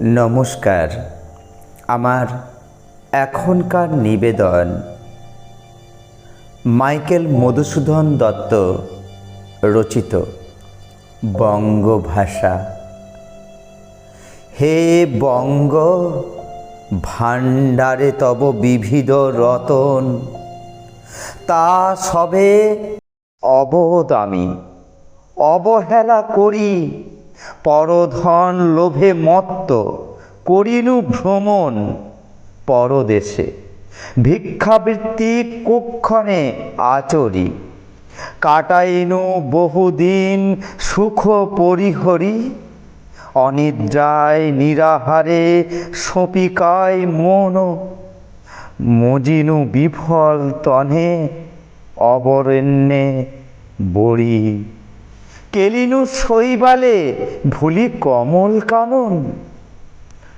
নমস্কার। আমার এখনকার নিবেদন, মাইকেল মধুসূদন দত্ত রচিত, বঙ্গভাষা। হে বঙ্গ, ভাণ্ডারে তব বিবিধ রতন, তা সবে অবোধ আমি অবহেলা করি পরধন লোভে মত্ত, করিনু ভ্রমণ পরদেশে। ভিক্ষাবৃত্তি কুক্ষণে আচরি, কাটাইনু বহুদিন সুখ পরিহরি, অনিদ্রায় নিরাহারে সপিকায় মন, মজিনু বিফল তনে অবরণ্যে বড়ি। কেলিনু শৈবালে ভুলি কমল কানন।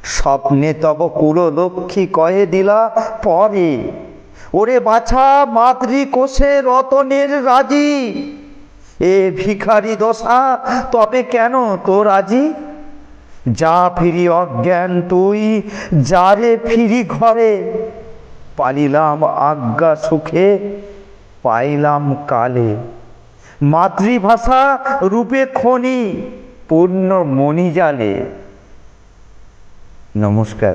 স্বপ্নে তব কুললক্ষ্মী কয়ে দিলা, পরে। ওরে বাছা মাতৃকোষে রতনের রাজি। এ ভিখারি দশা, তবে কেন তো রাজি? যা ফিরি অজ্ঞান তুই, যারে ফিরি ঘরে। পালিলাম আজ্ঞা সুখে, পাইলাম কালে। মাতৃভাষা রূপে খনি পূর্ণ মণিজালে। নমস্কার।